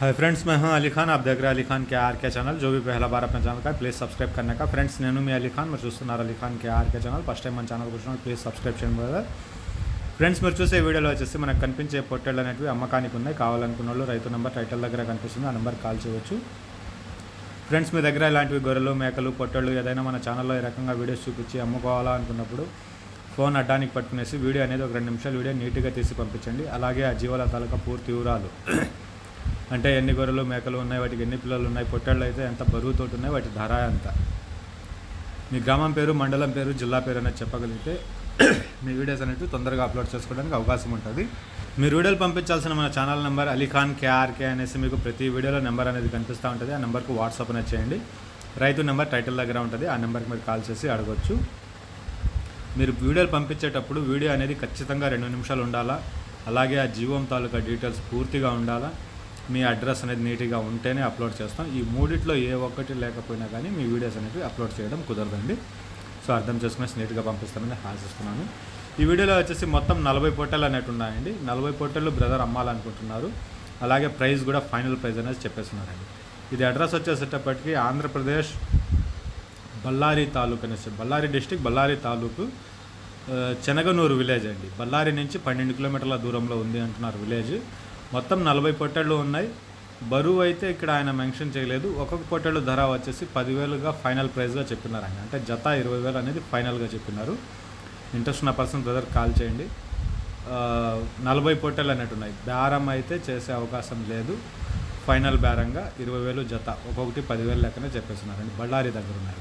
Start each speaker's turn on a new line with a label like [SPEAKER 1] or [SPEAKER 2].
[SPEAKER 1] Hi friends मैं हूं अली खान आप देख रहे हैं अली खान के आर के ఛానల్ जो भी पहला बार अपने ఛానల్ का ప్లీజ్ సబ్స్క్రైబ్ करने का ఫ్రెండ్స్ నేను మీ అలీ ఖాన్ మీరు చూస్తున్నారు Ali Khan K RK channel first time మన ఛానల్ కూర్చున్నారు ప్లీజ్ సబ్స్క్రైబ్ చేయండి బ్రదర్ ఫ్రెండ్స్ మీరు చూసే వీడియోలో వచ్చేసి మనకు కనిపించే పొట్టేళ్ళు అనేవి అమ్మకానికి ఉన్నాయి కావాలనుకున్న వాళ్ళు రైతు నెంబర్ టైటిల్ దగ్గర కనిపిస్తుంది ఆ నెంబర్ కాల్ చేయవచ్చు ఫ్రెండ్స్ మీ దగ్గర ఇలాంటివి గొర్రెలు మేకలు పొట్టేళ్ళు ఏదైనా మన ఛానల్లో ఈ రకంగా వీడియోస్ చూపించి అమ్ముకోవాలా అనుకున్నప్పుడు ఫోన్ అడ్డానికి పట్టుకునేసి వీడియో అనేది ఒక రెండు నిమిషాలు వీడియో నీట్గా తీసి పంపించండి అలాగే ఆ జీవాల తాలూకా పూర్తి వివరాలు అంటే ఎన్ని గొర్రెలు మేకలు ఉన్నాయి వాటికి ఎన్ని పిల్లలు ఉన్నాయి పొట్టేళ్ళు అయితే ఎంత బరువుతోటి ఉన్నాయి వాటి ధర ఎంత? మీ గ్రామం పేరు మండలం పేరు జిల్లా పేరు అనేది చెప్పగలిగితే మీ వీడియోస్ అనేవి తొందరగా అప్లోడ్ చేసుకోవడానికి అవకాశం ఉంటుంది. మీరు వీడియోలు పంపించాల్సిన మన ఛానల్ నెంబర్ అలీఖాన్ కేఆర్కే అనేసి మీకు ప్రతి వీడియోలో నెంబర్ అనేది కనిపిస్తూ ఉంటుంది. ఆ నెంబర్కు వాట్సాప్ అనేది చేయండి. రైతు నెంబర్ టైటిల్ దగ్గర ఉంటుంది. ఆ నెంబర్కి మీరు కాల్ చేసి అడగొచ్చు. మీరు వీడియోలు పంపించేటప్పుడు వీడియో అనేది ఖచ్చితంగా రెండు నిమిషాలు ఉండాలా? అలాగే ఆ జీవం తాలూకా డీటెయిల్స్ పూర్తిగా ఉండాలా? మీ అడ్రస్ అనేది నీట్గా ఉంటేనే అప్లోడ్ చేస్తాం. ఈ మూడిట్లో ఏ ఒక్కటి లేకపోయినా కానీ మీ వీడియోస్ అనేవి అప్లోడ్ చేయడం కుదరదండి. సో అర్థం చేసుకునేసి నీట్గా పంపిస్తానని ఆశిస్తున్నాను. ఈ వీడియోలో వచ్చేసి మొత్తం నలభై పొట్టెలు అనేవి ఉన్నాయండి. నలభై పొట్టెలు బ్రదర్ అమ్మాలనుకుంటున్నారు. అలాగే ప్రైస్ కూడా ఫైనల్ ప్రైస్ అనేది చెప్పేస్తున్నారండి. ఇది అడ్రస్ వచ్చేసేటప్పటికి ఆంధ్రప్రదేశ్ బళ్ళారి తాలూకు అనేసి బళ్ళారి డిస్టిక్ బళ్ళారి తాలూకు చెనగనూరు విలేజ్ అండి. బళ్ళారి నుంచి పన్నెండు కిలోమీటర్ల దూరంలో ఉంది అంటున్నారు విలేజ్. మొత్తం నలభై పొట్టెళ్ళు ఉన్నాయి. బరువు అయితే ఇక్కడ ఆయన మెన్షన్ చేయలేదు. ఒక్కొక్క పొట్టెళ్ళు ధర వచ్చేసి పదివేలుగా ఫైనల్ ప్రైస్గా చెప్పినారు ఆయన. అంటే జత ఇరవై వేలు అనేది ఫైనల్గా చెప్పినారు. ఇంట్రెస్ట్ ఉన్న పర్సన్ బ్రదర్ కాల్ చేయండి. నలభై పొట్టెలు అనేటు ఉన్నాయి. బేరం అయితే చేసే అవకాశం లేదు. ఫైనల్ బేరంగా ఇరవై వేలు జత. ఒక్కొక్కటి పదివేలు లెక్కనే చెప్పేస్తున్నారండి. బళ్ళారి దగ్గర ఉన్నారు.